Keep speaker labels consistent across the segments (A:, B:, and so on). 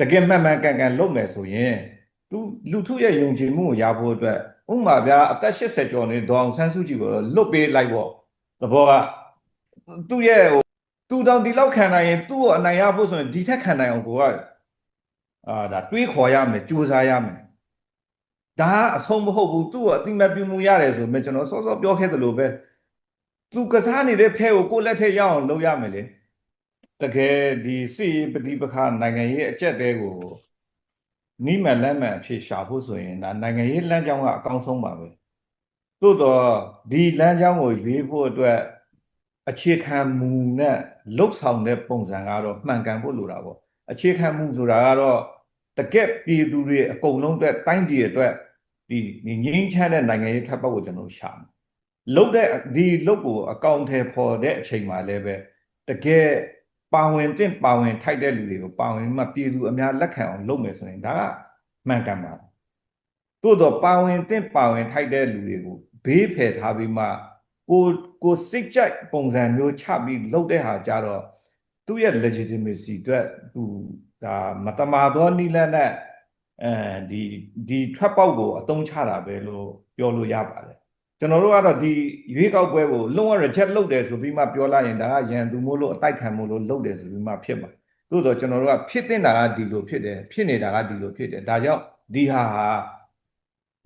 A: တကယ်မှန်မှန်ကန်ကန်လုပ်မယ်ဆိုရင်သူလူထုရဲ့ယုံကြည်မှုကိုရဖို့အတွက်ဥပမာဗျာအသက်80ကျော်နေဒေါအောင်ဆန်းစုကြည်ကိုလွတ်ပေးလိုက်ပေါ့သဘောကသူ့ရဲ့ဟိုသူတောင်ဒီလောက်ခံနိုင်ရင်သူ့ကိုအနိုင်ရဖို့ဆိုရင်ဒီထက်ခံနိုင်အောင်ကိုကအာဒါတွေးခေါ်ရမယ်ကြိုးစားရမယ်ဒါအဆုံးမဟုတ်ဘူးသူ့ကိုအတိမတ်ပြုမှုရတယ်ဆိုမှကျွန်တော်စောစောပြောခဲ့သလိုပဲသူကစားနေတဲ့ဖဲကိုကိုယ့်လက်ထက်ရအောင်လုပ်ရမယ်လေ တကယ်ဒီစီပฏิပခါနိုင်ငံရေးအကျက်တဲကိုနိမန်လမ်းမှန်အဖြစ်ရှာဖို့ဆိုရင်ဒါနိုင်ငံရေးလမ်းကြောင်းကအကောင်းဆုံးပါပဲသို့တော့ဒီလမ်းကြောင်းကိုရွေးဖို့အတွက်အခြေခံမူနဲ့လှုပ်ဆောင်တဲ့ပုံစံကတော့မှန်ကန်ဖို့လိုတာပေါ့အခြေခံမူဆိုတာကတော့တကက်ပြည်သူတွေအကုန်လုံးအတွက်တိုင်းပြည်အတွက်ဒီငင်းချမ်းတဲ့နိုင်ငံရေးထပ်ပေါက်ကိုကျွန်တော်ရှာမယ်လှုပ်တဲ့ဒီလှုပ်ကိုအကောင့်ထဲပေါ်တဲ့အချိန်မှာလည်းပဲတကယ် ပါဝင်တင့်ပါဝင်ထိုက်တဲ့လူတွေကိုပါဝင်မှပြည်သူအများလက်ခံအောင်လုပ်မယ်ဆိုရင်ဒါကမှန်ကန်ပါတယ်သို့တော့ပါဝင်တင့်ပါဝင်ထိုက်တဲ့လူတွေကိုဘေးဖယ်ထားပြီးမှကိုကိုစိတ်ကြိုက်ပုံစံမျိုးချပြီးလုပ်တဲ့ဟာကြတော့သူ့ရဲ့ legitimacy အတွက်သူဒါမတမာသောနိလန့်နဲ့အဲဒီဒီထွက်ပေါက်ကိုအသုံးချတာပဲလို့ပြောလို့ရပါတယ် ကျွန်တော်တို့ကတော့ဒီရွေးကောက်ပွဲကိုလုံးဝ reject လုပ်တယ်ဆိုပြီးမှပြောလိုက်ရင်ဒါကရန်သူမို့လို့အတိုက်ခံမို့လို့လုပ်တယ်ဆိုပြီးမှဖြစ်မှာသို့တော့ကျွန်တော်တို့ကဖြစ်တင်တာကဒီလိုဖြစ်တယ်ဖြစ်နေတာကဒီလိုဖြစ်တယ်ဒါကြောင့်ဒီဟာဟာ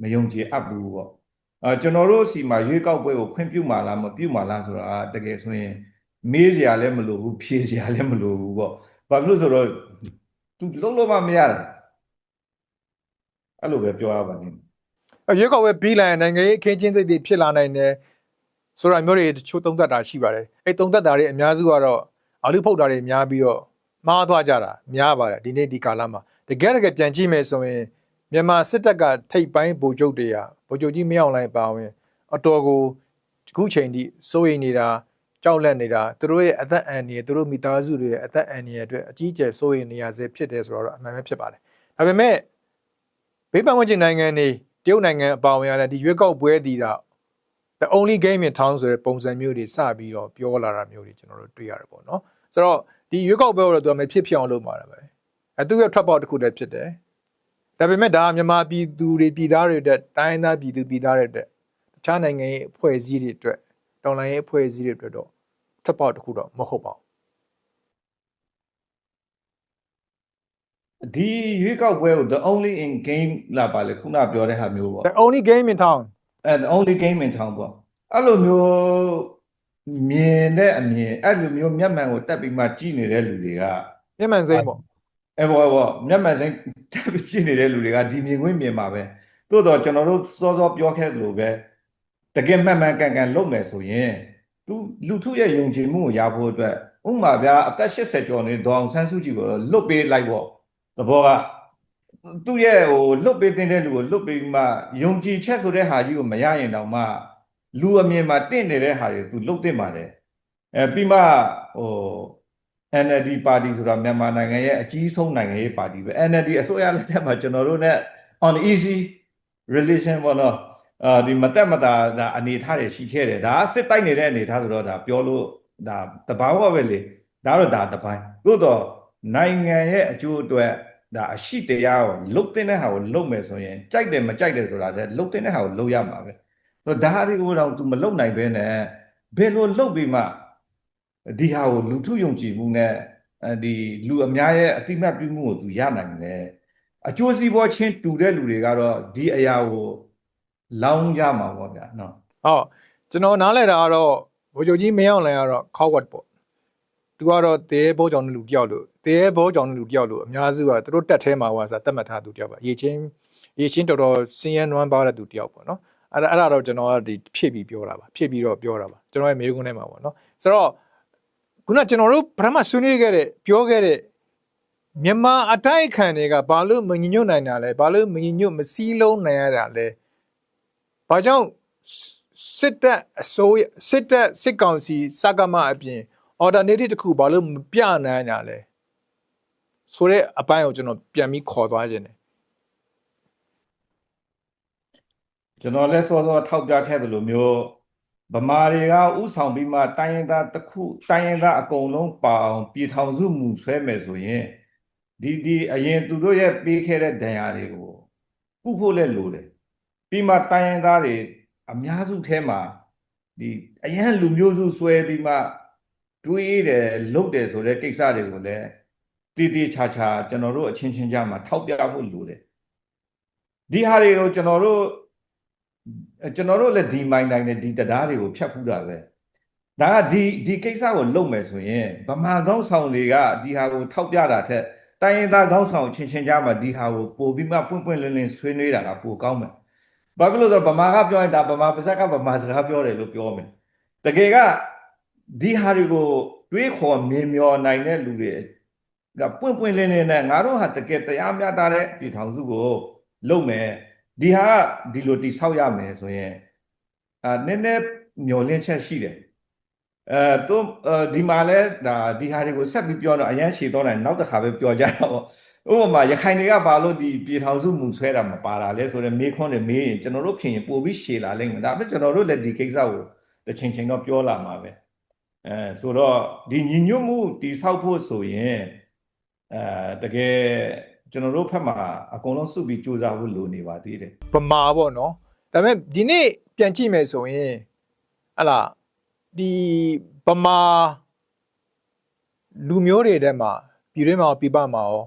A: မယုံကြည်အပ်ဘူးပေါ့အဲကျွန်တော်တို့စီမှာရွေးကောက်ပွဲကိုခွင့်ပြုမှာလားမပြုမှာလားဆိုတာတကယ်ဆိုရင်မေးစရာလည်းမလိုဘူးဖြေစရာလည်းမလိုဘူးပေါ့ဘာဖြစ်လို့ဆိုတော့ तू လုံးလုံးမမရတာအဲ့လိုပဲပြောရပါလိမ့်မယ်
B: ရွေးကောက်ပွဲပြီးလာရင်နိုင်ငံရေးအခင်းချင်းသိတွေဖြစ်လာနိုင်တယ်ဆိုတာမျိုးတွေတချို့သုံးသပ်တာရှိပါတယ်အဲ့သုံးသပ်တာတွေအများစုကတော့အလူဖုတ်တာတွေများပြီးတော့မှားသွားကြတာများပါတယ်ဒီနေ့ဒီကာလမှာတကယ်တကယ်ပြန်ကြည့်မယ်ဆိုရင်မြန်မာစစ်တပ်ကထိပ်ပိုင်းဗိုလ်ချုပ်တွေကဗိုလ်ချုပ်ကြီးမင်းအောင်လှိုင်ပါဝင်အတော်ကိုအခုချိန်ထိစိုးရိမ်နေတာကြောက်လန့်နေတာသူတို့ရဲ့အသက်အန္တရာယ်သူတို့မိသားစုတွေရဲ့အသက်အန္တရာယ်အတွက်အကြီးအကျယ်စိုးရိမ်နေရစေဖြစ်တယ်ဆိုတော့အမှန်ပဲဖြစ်ပါတယ်ဒါပေမဲ့ဘေးပန်းဝန်းကျင်နိုင်ငံတွေ တရုတ်နိုင်ငံအပါအဝင်ရတဲ့ဒီရွေးကောက်ပွဲဒီတာ the only game in town ဆိုတဲ့ပုံစံမျိုးတွေစပြီးတော့ပြောလာတာမျိုးတွေကျွန်တော်တို့တွေ့ရတယ်ပေါ့နော်ဆိုတော့ဒီရွေးကောက်ပွဲတော့သူကမဖြစ်ဖြစ်အောင်လုပ်မှာပဲအဲသူရဲ့ထွက်ပေါက်တစ်ခုတည်းဖြစ်တယ်ဒါပေမဲ့ဒါကမြန်မာပြည်သူတွေပြည်သားတွေအတွက်တိုင်းသားပြည်သူပြည်သားတွေအတွက်တခြားနိုင်ငံရဲ့အဖွဲ့အစည်းတွေအတွက်တောင်လိုင်းရဲ့အဖွဲ့အစည်းတွေအတွက်တော့ထွက်ပေါက်တစ်ခုတော့မဟုတ်ပါဘူး
A: ဒီရွေးကောက်ပွဲကို the only in game လာပါလေခုနပြောတဲ့ဟာမျိုးပေါ့
B: the only game in town
A: အဲ the only game in town ပေါ့အဲ့လိုမျိုးမြင်တဲ့အမြင်အဲ့လိုမျိုးမျက်မှန်ကိုတက်ပြီးမှကြည့်နေတဲ့လူတွေက
B: မြန်မာစိမ်းပေါ့
A: အဲဘောဘောမျက်မှန်စိမ်းတက်ပြီးကြည့်နေတဲ့လူတွေကဒီမြင်ခွင့်မြင်ပါပဲသို့တော့ကျွန်တော်တို့စောစောပြောခဲ့သလိုပဲတကယ်မှန်မှန်ကန်ကန်လုပ်မယ်ဆိုရင်သူလူထုရဲ့ယုံကြည်မှုကိုရဖို့အတွက်ဥပမာဗျာအသက်80ကျော်နေဒေါအောင်ဆန်းစုကြည်ကိုလွတ်ပေးလိုက်ပေါ့ သဘောကသူ့ရဲ့ဟိုလွတ်ပေးတဲ့လူကိုလွတ်ပေးပြီးမှယုံကြည်ချက်ဆိုတဲ့ဟာကြီးကိုမရရင်တောင်မှလူအမြင်မှာတင့်နေတဲ့ဟာတွေသူလွတ်တင်ပါတယ်အဲပြီးမှဟို NLD ပါတီဆိုတာမြန်မာနိုင်ငံရဲ့အကြီးဆုံးနိုင်ငံရေးပါတီပဲ NLD အစိုးရလက်ထက်မှာကျွန်တော်တို့ ਨੇ on easy relation ပေါ့နော်အာဒီမတက်မတာဒါအနေထားတွေရှိခဲ့တယ်ဒါကစစ်တိုက်နေတဲ့အနေထားဆိုတော့ဒါပြောလို့ဒါတဘာဝပဲလေဒါတော့ဒါတပိုင်းသို့တော့ နိုင်ငံရဲ့အကျိုးအတွက်ဒါအရှိတရားကိုလုတ်တဲ့ဟာကိုလုတ်မယ်ဆိုရင်ကြိုက်တယ်မကြိုက်တယ်ဆိုတာတဲ့လုတ်တဲ့ဟာကိုလုတ်ရမှာပဲဆိုတော့ဒါတွေကိုတော့ तू မလုတ်နိုင်ဘဲနဲ့ဘယ်လိုလုတ်ပြီးမှဒီဟာကိုလူထုယုံကြည်မှုနဲ့အဲဒီလူအများရဲ့အတိမတ်ပြုမှုကို तू ရနိုင်တယ်အကျိုးစီးပွားချင်းတူတဲ့လူတွေကတော့ဒီအရာကိုလောင်းကြမှာပေါ့ဗျာနော်
B: ဟုတ်ကျွန်တော်နားလဲတာကတော့ဗိုလ်ချုပ်ကြီးမင်းအောင်လှိုင်ကတော့ coward ပေါ့ သူကတော့တဲဘောကြောင့်လူတယောက်လို့တဲဘောကြောင့်လူတယောက်လို့အများစုကသူတို့တက်ထဲမှာဟိုဆိုတတ်မှတ်ထားသူတယောက်ပါရေချင်းရေချင်းတော်တော်စင်းရဲနွမ်းပါတဲ့သူတယောက်ပေါ့နော်အဲ့ဒါအဲ့ဒါတော့ကျွန်တော်ကဒီဖြစ်ပြီးပြောတာပါဖြစ်ပြီးတော့ပြောတာပါကျွန်တော်ရဲ့မေးခွန်းထဲမှာပေါ့နော်ဆိုတော့ခုနကျွန်တော်တို့ပထမဆွေးနွေးခဲ့တဲ့ပြောခဲ့တဲ့မြန်မာအတိုက်အခံတွေကဘာလို့မညညွတ်နိုင်တာလဲဘာလို့မညညွတ်မစည်းလုံးနိုင်ရတာလဲဘာကြောင့်စစ်တပ်အစိုးရစစ်တပ်စစ်ကောင်စီစကမအပြင် alternative တစ်ခုဘာလို့မပြနိုင်ကြလဲဆိုတဲ့အပိုင်းကိုကျွန်တော်ပြန်ပြီးခေါ်သွားခြင်းတယ်
A: ကျွန်တော်လည်းစောစောထောက်ပြခဲ့သလိုမျိုးဗမာတွေကဥဆောင်ပြီးမှတိုင်းရင်းသားတစ်ခုတိုင်းရင်းသားအကုန်လုံးပါအောင်ပြည်ထောင်စုမူဆွဲမယ်ဆိုရင်ဒီဒီအရင်သူတို့ရဲ့ပေးခဲ့တဲ့ဒဏ်ရာတွေကိုကုဖို့လည်းလိုတယ်ပြီးမှတိုင်းရင်းသားတွေအများစုထဲမှာဒီအရန်လူမျိုးစုဆွဲပြီးမှ တွေးတယ်လုတ်တယ်ဆိုတဲ့ကိစ္စတွေကိုလည်းတည်တည်ချာချာကျွန်တော်တို့အချင်းချင်းကြားမှာထောက်ပြဖို့လိုတယ်ဒီဟာတွေကိုကျွန်တော်တို့ကျွန်တော်တို့လည်းဒီမိုင်းတိုင်းနဲ့ဒီတရားတွေကိုဖြတ်ဖူးတာပဲဒါကဒီဒီကိစ္စကိုလုပ်မယ်ဆိုရင်ဗမာကောင်းဆောင်တွေကဒီဟာကိုထောက်ပြတာထက်တိုင်းရင်းသားကောင်းဆောင်ချင်းချင်းကြားမှာဒီဟာကိုပို့ပြီးမှပွင့်ပွင့်လင်းလင်းဆွေးနွေးတာကပိုကောင်းမယ်ဘာဖြစ်လို့လဲဆိုတော့ဗမာကပြောရင်ဒါဗမာပါဇက်ကဗမာစကားပြောတယ်လို့ပြောမယ်တကယ်က ဒီဟာတွေကိုတွေးခေါ်မြင်မျောနိုင်တဲ့လူတွေကပွင့်ပွင့်လင်းလင်းနဲ့ငါတို့ဟာတကယ်တရားမျှတတဲ့ပြည်ထောင်စုကိုလုပ်မယ်ဒီဟာကဒီလိုတိဆောက်ရမယ်ဆိုရင်အာနည်းနည်းမျောလင်းချက်ရှိတယ်အဲသူဒီမှာလဲဒါဒီဟာတွေကိုဆက်ပြီးပြောတော့အရန်ရှည်တော့တယ်နောက်တစ်ခါပဲပြောကြတော့ဥပမာရခိုင်တွေကဘာလို့ဒီပြည်ထောင်စုမူဆွဲတာမပါတာလဲဆိုတော့မေးခွန်းတွေမေးရင်ကျွန်တော်တို့ခင်ရင်ပို့ပြီးရှည်လာလိမ့်မယ်ဒါပေမဲ့ကျွန်တော်တို့လည်းဒီကိစ္စကိုတစ်ချိန်ချိန်တော့ပြောလာမှာပဲ အဲဆိုတော့ဒီညီညွတ်မှုတိဆောက်ဖို့ဆိုရင်အဲတကယ်ကျွန်တော်တို့ဖက်မှာအကုန်လုံးစုပြီးစူးစမ်းဖို့လိုနေပါသေးတယ်
B: ဗမာပေါ့နော်ဒါပေမဲ့ဒီနေ့ပြန်ကြည့်မယ်ဆိုရင်ဟလာဒီဗမာလူမျိုးတွေထဲမှာပြည်တွင်းမှာရောပြည်ပမှာရော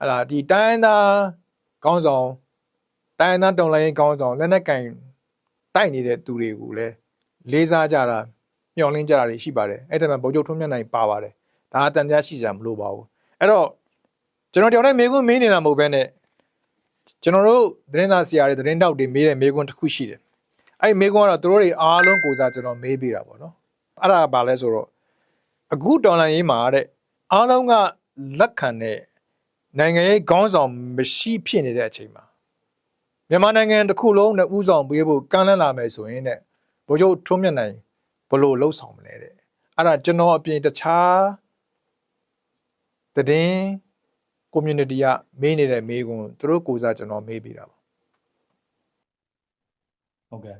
B: ဟလာဒီတိုင်းရင်းသားကောင်းဆောင်တိုင်းရင်းသားတော်လိုင်းကောင်းဆောင်လက်နက်ကင်တိုက်နေတဲ့သူတွေကိုလည်းလေးစားကြတာ မျှော်လင့်ကြတာတွေရှိပါတယ်အဲ့ဒါမှဗိုလ်ချုပ်ထွန်းမြတ်နိုင်ပါပါတယ်ဒါအတန်ကြားရှိစရာမလိုပါဘူးအဲ့တော့ကျွန်တော်တယောက်နဲ့မေးခွန်းမေးနေတာမဟုတ်ဘဲနဲ့ကျွန်တော်တို့သတင်းသားဆရာတွေသတင်းတောက်တွေမေးတဲ့မေးခွန်းတစ်ခုရှိတယ်။အဲ့ဒီမေးခွန်းကတော့သူတို့တွေအားလုံးကိုစားကျွန်တော်မေးပေးတာပေါ့နော်။အဲ့ဒါကဘာလဲဆိုတော့အခုတော်လန်ရေးမှာတဲ့အားလုံးကလက်ခံတဲ့နိုင်ငံရေးခေါင်းဆောင်မရှိဖြစ်နေတဲ့အချိန်မှာမြန်မာနိုင်ငံတစ်ခုလုံးနဲ့ဥဆောင်ပေးဖို့ကမ်းလှမ်းလာမယ်ဆိုရင်တဲ့ဗိုလ်ချုပ်ထွန်းမြတ်နိုင် ဘလို့လှုပ်ဆောင်မလဲတဲ့။အဲ့ဒါကျွန်တော်အပြင်တခြားသတင်း community ကမေးနေတဲ့မေးခွန်းသူတို့ကိုစားကျွန်တော်မေးပေးတာပါ
A: ဟုတ်ကဲ့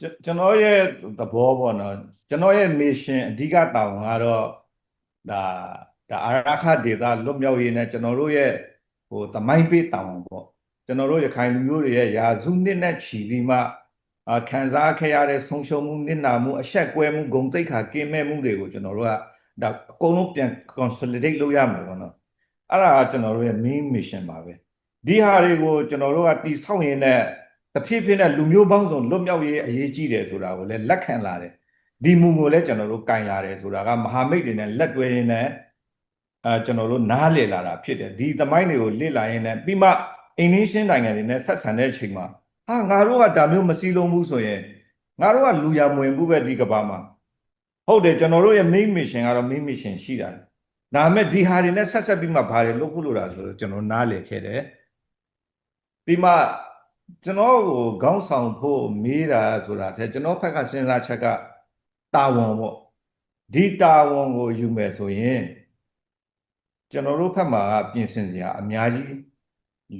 A: ကျွန်ကျွန်တော်ရဲ့သဘောပေါ့နော်ကျွန်တော်ရဲ့ mission အဓိကတာဝန်ကတော့ဒါဒါအာရခဒေတာလွတ်မြောက်ရေးနဲ့ကျွန်တော်တို့ရဲ့ဟိုတမိုင်းပေးတာဝန်ပေါ့ကျွန်တော်တို့ရခိုင်လူမျိုးတွေရဲ့ယာစုနှစ်နဲ့ချီပြီးမှအာ ခံစားခဲ့ရတဲ့ဆုံးရှုံးမှုနစ်နာမှုအဆက်ကွဲမှုဂုံတိတ်ခါကင်းမဲ့မှုတွေကိုကျွန်တော်တို့ကဒါအကုန်လုံးပြန် consolidate လုပ်ရမှာပေါ့နော်အဲ့ဒါကကျွန်တော်တို့ရဲ့ main mission ပါပဲဒီဟာတွေကိုကျွန်တော်တို့ကတိဆောက်ရင်းနဲ့တဖြည်းဖြည်းနဲ့လူမျိုးပေါင်းစုံလွတ်မြောက်ရေးအရေးကြီးတယ်ဆိုတာကိုလည်းလက်ခံလာတယ်ဒီမူကိုလည်းကျွန်တော်တို့ကင်လာတယ်ဆိုတာကမဟာမိတ်တွေနဲ့လက်တွဲရင်းနဲ့အဲကျွန်တော်တို့နားလည်လာတာဖြစ်တယ်ဒီသမိုင်းတွေကိုလေ့လာရင်းနဲ့ပြီးမှအိန္ဒိယနိုင်ငံတွေနဲ့ဆက်ဆံတဲ့အချိန်မှာ ဟာငါတို့ကဒါမျိုးမစည်းလုံးဘူးဆိုရင်ငါတို့ကလူရမဝင်ဘူးပဲဒီကဘာမှာဟုတ်တယ်ကျွန်တော်တို့ရဲ့ main mission ကတော့ main mission ရှိတာဒါပေမဲ့ဒီဟာတွေနဲ့ဆက်ဆက်ပြီးမှဘာတွေလုပ်ဖို့လိုတာဆိုတော့ကျွန်တော်နားလည်ခဲ့တယ်ပြီးမှကျွန်တော်ကိုခေါင်းဆောင်ဖို့မေးတာဆိုတာတဲ့ကျွန်တော်ဖက်ကစဉ်းစားချက်ကတာဝန်ပေါ့ဒီတာဝန်ကိုယူမယ်ဆိုရင်ကျွန်တော်တို့ဖက်မှာပြင်ဆင်စရာအများကြီး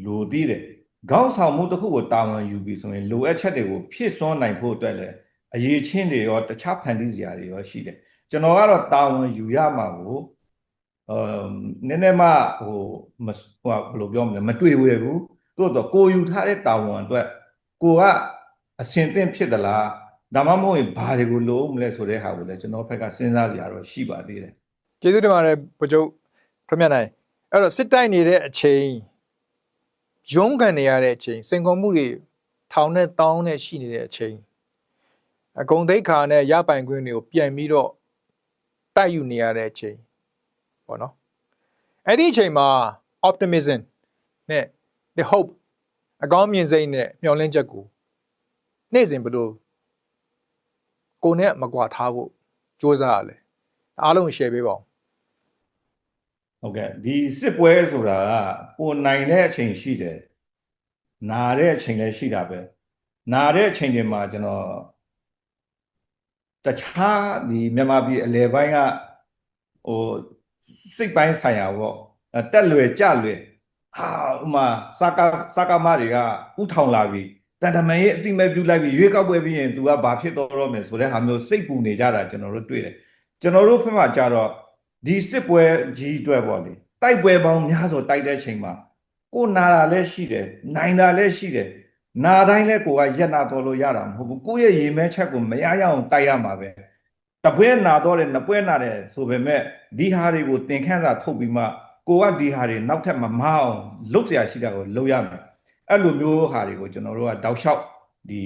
A: လိုသေးတယ် ခေါင်းဆောင်မှုတစ်ခုကိုတာဝန်ယူပြီးဆိုရင်လိုအပ်ချက်တွေကိုဖြည့်စွန်းနိုင်ဖို့အတွက်လည်းအရေးချင်းတွေရောတခြားဖန်တီးစရာတွေရောရှိတယ်ကျွန်တော်ကတော့တာဝန်ယူရမှာကိုအမ်နည်းနည်းမှဟိုမဟိုဘယ်လိုပြောမလဲမတွေ့ဝဲဘူးသို့တော့ကိုယူထားတဲ့တာဝန်အတွက်ကိုကအစင်သင့်ဖြစ်သလားဒါမှမဟုတ်ရင်ဘာတွေကိုလိုမလဲဆိုတဲ့ဟာကိုလည်းကျွန်တော်ဘက်ကစဉ်းစားကြရတော့ရှိပါသေးတယ်
B: ကျေးဇူးတင်ပါတယ်ဗိုလ်ချုပ်ထွန်းမြတ်နိုင်အဲ့တော့စစ်တိုက်နေတဲ့အချိန် ရုံးကန်နေရတဲ့အချိန်စိန်ခေါ်မှုတွေထောင်နဲ့တောင်းနဲ့ရှိနေတဲ့အချိန်အကုန်သိက္ခာနဲ့ရပိုင်ခွင့်တွေကိုပြန်ပြီးတော့တိုက်ယူနေရတဲ့အချိန်ပေါ့နော်အဲ့ဒီအချိန်မှာ optimism နဲ့ the hope အကောင်းမြင်စိတ်နဲ့မျှော်လင့်ချက်ကိုနေ့စဉ်ဘယ်လိုကိုယ်နဲ့မကွာထားဖို့စ조사ရလဲအားလုံး share ပေးပါဦး
A: ဟုတ်ကဲ့ဒီစစ်ပွဲဆိုတာကကိုနိုင်တဲ့အချိန်ရှိတယ်နာတဲ့အချိန်လည်းရှိတာပဲနာတဲ့အချိန်တွေမှာကျွန်တော်တခြားဒီမြန်မာပြည်အလဲပိုင်းကဟိုစိတ်ပိုင်းဆိုင်ရာပေါ့အဲတက်လွယ်ကြလွယ်ဟာဥမာစကားစကားမတွေကဥထောင်လာပြီတန်တမန်ရဲ့အတိမဲ့ပြုလိုက်ပြီးရွေးကောက်ပွဲပြီးရင် तू ကဘာဖြစ်တော့တော့မယ်ဆိုတဲ့ဟာမျိုးစိတ်ပူနေကြတာကျွန်တော်တို့တွေ့တယ်ကျွန်တော်တို့ဖက်မှာကြတော့ ဒီစစ်ပွဲကြီးအတွက်ပေါ့လေ တိုက်ပွဲပေါင်းများစွာတိုက်တဲ့ချိန်မှာကိုနာတာလည်းရှိတယ်နိုင်တာလည်းရှိတယ်နာတိုင်းလည်းကိုကရက်နာတော်လို့ရတာမဟုတ်ဘူးကိုယ့်ရဲ့ရေမဲချက်ကိုမရရအောင်တိုက်ရမှာပဲတပွဲနာတော့တယ်နှစ်ပွဲနာတယ်ဆိုပေမဲ့ဒီဟာတွေကိုသင်ခန်းစာထုတ်ပြီးမှကိုကဒီဟာတွေနောက်ထပ်မမအောင်လုပ်เสียရှိတာကိုလုပ်ရမယ်အဲ့လိုမျိုးဟာတွေကိုကျွန်တော်တို့ကတောက်လျှောက်ဒီ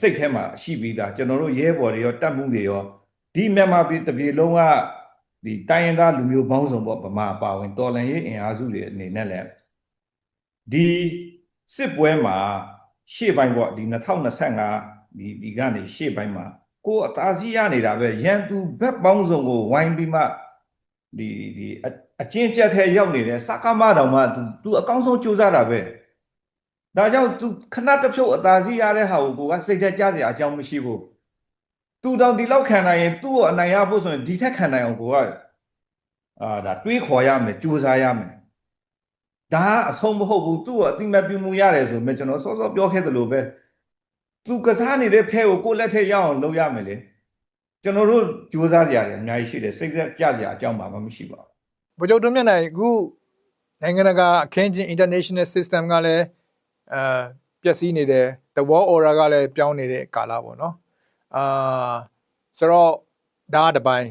A: စိတ်ထဲမှာရှိပြီးသားကျွန်တော်တို့ရဲဘော်တွေရောတတ်မှုတွေရောဒီမြန်မာပြည်တစ်ပြည်လုံးက ဒီတိုင်းရင်းသားလူမျိုးပေါင်းစုံပေါ့ဗမာအပါဝင်တော်လန်ရေးအင်အားစုတွေအနေနဲ့လည်းဒီစစ်ပွဲမှာရှေ့ပိုင်းပေါ့ဒီ2025ဒီဒီကနေရှေ့ပိုင်းမှာကိုယ်အသာစီးရနေတာပဲရန်သူဘက်ပေါင်းစုံကိုဝိုင်းပြီးမှဒီဒီအအချင်းကြက်ထဲရောက်နေတဲ့စကားမတော်မှ तू तू အကောင်းဆုံးကြိုးစားတာပဲဒါကြောင့် तू ခဏတစ်ဖြုတ်အသာစီးရတဲ့ဟာကိုကိုကစိတ်သက်ကြစရာအကြောင်းမရှိဘူး သူတောင်ဒီလောက်ခံနိုင်ရင်သူ့ကိုအနိုင်ရဖို့ဆိုရင်ဒီထက်ခံနိုင်အောင်ကိုကအာဒါတွေးခေါ်ရမယ်ကြိုးစားရမယ်ဒါကအဆုံးမဟုတ်ဘူးသူ့ကိုအတိမတ်ပြုမှုရတယ်ဆိုမှကျွန်တော်စောစောပြောခဲ့သလိုပဲသူကစားနေတဲ့ဖဲကိုကိုယ့်လက်ထက်ရအောင်လုပ်ရမယ်လေကျွန်တော်တို့ကြိုးစားကြရတယ်အများကြီးရှိတယ်စိတ်ဆက်ကြစရာအကြောင်းပါမှမရှိပါဘူး
B: ဗိုလ်ချုပ်တွန်းမြတ်နိုင်အခုနိုင်ငံတကာအခင်းချင်း international system ကလည်းအဲပျက်စီးနေတယ် the world order ကလည်းပြောင်းနေတဲ့ကာလပေါ့နော် အာဆိုတော့ဒါကတစ်ပိုင်း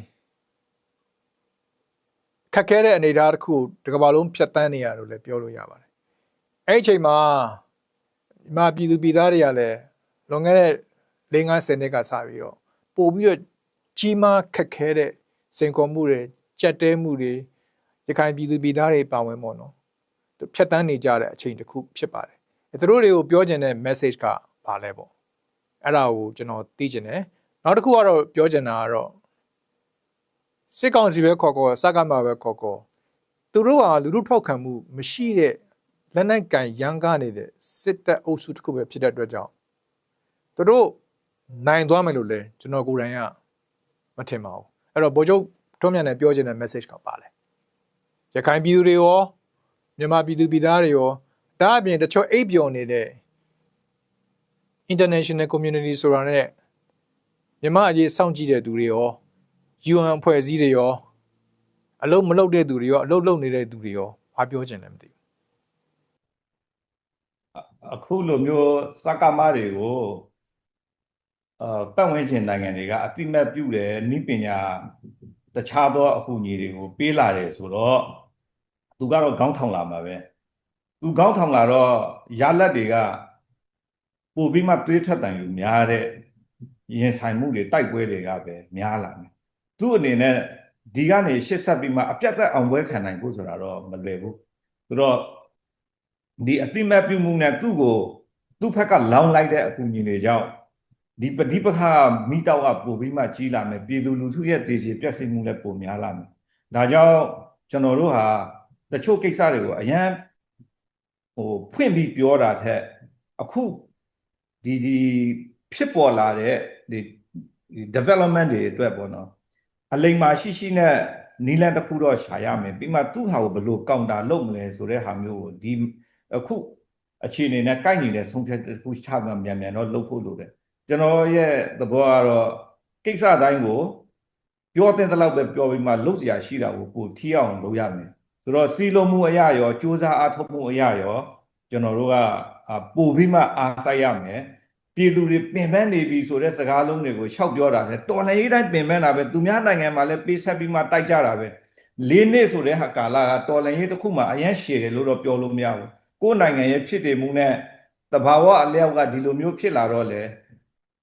B: ခက်ခဲတဲ့အနေအထားတစ်ခုဒီကမ္ဘာလုံးဖြတ်တန်းနေရလို့လည်းပြောလို့ရပါတယ်အဲ့ဒီအချိန်မှာဒီမှာပြည်သူပြည်သားတွေကလည်းလွန်ခဲ့တဲ့၄-၅ဆယ်နှစ်ကစပြီးတော့ပို့ပြီးတော့ကြီးမားခက်ခဲတဲ့စိန်ခေါ်မှုတွေကြက်တဲမှုတွေရခိုင်ပြည်သူပြည်သားတွေပါဝင်ပေါ့နော်သူဖြတ်တန်းနေကြတဲ့အချိန်တစ်ခုဖြစ်ပါတယ်အဲသူတို့တွေကိုပြောချင်တဲ့ message ကဘာလဲပေါ့ အဲ့ဒါကိုကျွန်တော်သိချင်တယ်နောက်တစ်ခုကတော့ပြောချင်တာကတော့စစ်ကောင်စီပဲခေါ်ခေါ်စကားမှာပဲခေါ်ခေါ်သူတို့ဟာလူလူထောက်ခံမှုမရှိတဲ့လက်နက်ကန်ရန်ကားနေတဲ့စစ်တပ်အုပ်စုတစ်ခုပဲဖြစ်တဲ့အတွက်ကြောင့်သူတို့နိုင်သွားမယ်လို့လဲကျွန်တော်ကိုယ်တိုင်ကမထင်ပါဘူးအဲ့တော့ဗိုလ်ချုပ်ထွန်းမြတ်နဲ့ပြောချင်တဲ့ message ကပါလဲရခိုင်ပြည်သူတွေရောမြန်မာပြည်သူပြည်သားတွေရောဒါအပြင်တချို့အိပ်ပျော်နေတဲ့ international community ဆိုတာနဲ့မြန်မာအရေးစောင့်ကြည့်တဲ့သူတွေရော UN အဖွဲ့အစည်းတွေရောအလုံးမလုပ်တဲ့သူတွေရောအလုံးလုပ်နေတဲ့သူတွေရောဘာပြောချင်လဲမသိဘူး
A: အခုလိုမျိုးစကားမတွေကိုအာပတ်ဝန်းကျင်နိုင်ငံတွေကအတိမတ်ပြုတယ်နိပညာတခြားသောအကူအညီတွေကိုပေးလာတယ်ဆိုတော့သူကတော့ခေါင်းထောင်လာမှာပဲသူခေါင်းထောင်လာတော့ရလက်တွေက ပို့ပြီးမှတွေးထွက်တန်ယူများတဲ့ရင်ဆိုင်မှုတွေတိုက်ပွဲတွေကပဲများလာတယ်သူ့အနေနဲ့ဒီကနေရှစ်ဆက်ပြီးမှအပြတ်သက်အောင်ပွဲခံနိုင်ဖို့ဆိုတာတော့မလွယ်ဘူးဆိုတော့ဒီအတိမတ်ပြုမှုနဲ့သူ့ကိုသူ့ဘက်ကလောင်းလိုက်တဲ့အကူအညီတွေကြောင့်ဒီပဋိပက္ခမိတောက်ကပိုပြီးမှကြီးလာမယ်ပြည်သူလူထုရဲ့ဒေစီပြက်စီမှုလည်းပိုများလာမယ်ဒါကြောင့်ကျွန်တော်တို့ဟာတချို့ကိစ္စတွေကိုအရန်ဟိုဖွင့်ပြီးပြောတာထက်အခု ဒီဒီဖြစ်ပေါ်လာတဲ့ဒီဒီ development တွေအတွက်ပေါ့နော်အလိမ္မာရှိရှိနဲ့နီလန်တစ်ခုတော့ရှာရမယ်ပြီးမှသူ့ဟာကိုဘယ်လိုကောင်တာလုပ်မလဲဆိုတဲ့ဟာမျိုးကိုဒီ အခုအခြေအနေနဲ့ကိုက်နေတဲ့ဆုံးဖြတ်တစ်ခုချမှမြန်မြန်တော့လုပ်ဖို့လိုတယ်ကျွန်တော်ရဲ့သဘောကတော့ကိစ္စတိုင်းကိုပြောတဲ့တလောက်ပဲပြောပြီးမှလုပ်เสียရှိတာကိုကိုထီအောင်လုပ်ရမယ်ဆိုတော့စီလုံးမှုအရာရောစူးစမ်းအားထုတ်မှုအရာရောကျွန်တော်တို့ကအာပို့ပြီးမှအားစိုက်ရမယ် ပြည်သူတွေပင်ပန်းနေပြီဆိုတဲ့စကားလုံးတွေကိုရှောက်ပြောတာလေတော်လှန်ရေးတိုင်းပင်ပန်းတာပဲသူများနိုင်ငံမှာလည်းပေးဆက်ပြီးမှတိုက်ကြတာပဲလေးနှစ်ဆိုတဲ့ဟာကာလကတော်လှန်ရေးတစ်ခုမှအရင်ရှည်တယ်လို့တော့ပြောလို့မရဘူးကိုယ်နိုင်ငံရဲ့ဖြစ်တည်မှုနဲ့တဘာဝအလျောက်ကဒီလိုမျိုးဖြစ်လာတော့လေ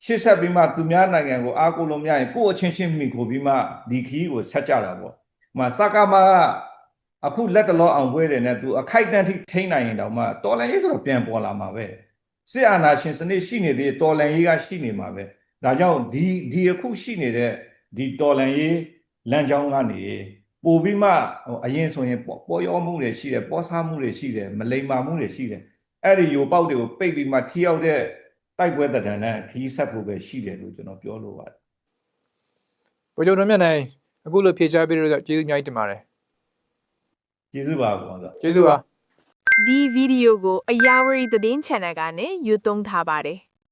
A: ရှစ်ဆက်ပြီးမှသူများနိုင်ငံကိုအားကိုးလို့မရရင်ကိုယ့်အချင်းချင်းမိခိုပြီးမှဒီခီးကိုဆက်ကြတာပေါ့။မှာစကားမကအခုလက်တလောအောင်ပွဲတယ်နဲ့သူအခိုက်အတန့်ထိထိန်းနိုင်ရင်တောင်မှတော်လန်ရေးဆိုတော့ပြန်ပေါ်လာမှာပဲ။ စစ်အာဏာရှင်စနစ်ရှိနေသေးတော်လန်ရေးကရှိနေမှာပဲ။ဒါကြောင့်ဒီဒီအခုရှိနေတဲ့ဒီတော်လန်ရေးလမ်းကြောင်းကနေပို့ပြီးမှဟိုအရင်ဆိုရင်ပေါ်ပေါ်ရောမှုတွေရှိတယ်ပေါ်စားမှုတွေရှိတယ်မလိမ္မာမှုတွေရှိတယ်အဲ့ဒီယိုပေါက်တွေကိုပိတ်ပြီးမှထိရောက်တဲ့တိုက်ပွဲတံနဲ့ခီးဆက်ဖို့ပဲရှိတယ်လို့ကျွန်တော်ပြောလို့ပါတယ်
B: ဗိုလ်ချုပ်တွန်းမြတ်နိုင်အခုလိုဖြေချပေးလို့ကျေးဇူးအများကြီးတင်ပါတယ်
A: ကျေးဇူးပါကွာဆို
B: ကျေးဇူးပါ
C: ဒီဗီဒီယိုကိုအယာဝရီသတင်း channel ကနေယူသုံးထားပါတယ်